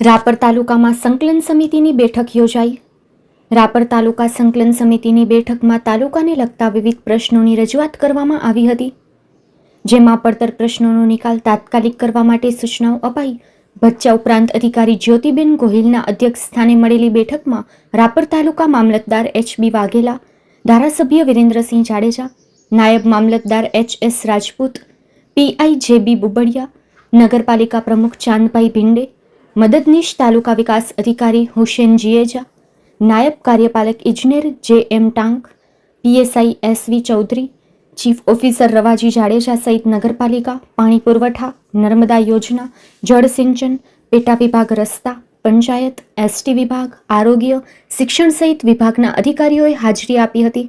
રાપર તાલુકામાં સંકલન સમિતિની બેઠક યોજાઈ. રાપર તાલુકા સંકલન સમિતિની બેઠકમાં તાલુકાને લગતા વિવિધ પ્રશ્નોની રજૂઆત કરવામાં આવી હતી. જેમાં પડતર પ્રશ્નોનો નિકાલ તાત્કાલિક કરવા માટે સૂચનાઓ અપાઈ. ભચ્ચા ઉપરાંત અધિકારી જ્યોતિબેન ગોહિલના અધ્યક્ષ સ્થાને મળેલી બેઠકમાં રાપર તાલુકા મામલતદાર એચ બી વાઘેલા, ધારાસભ્ય વિરેન્દ્રસિંહ જાડેજા, નાયબ mamlatdar H S Rajput PI J B Bubadiya, નગરપાલિકા પ્રમુખ ચાંદભાઈ ભિંડે મદદનીશ તાલુકા વિકાસ અધિકારી હુસેન જીએજા, નાયબ કાર્યપાલક ઇજનેર J M Tank, PSI S V Chaudhary, chief officer Ravaji Jadeja સહિત નગરપાલિકા, પાણી પુરવઠા, નર્મદા યોજના, જળ સિંચન, પેટા વિભાગ રસ્તા, પંચાયત, એસટી વિભાગ, આરોગ્ય, શિક્ષણ સહિત વિભાગના અધિકારીઓએ હાજરી આપી હતી.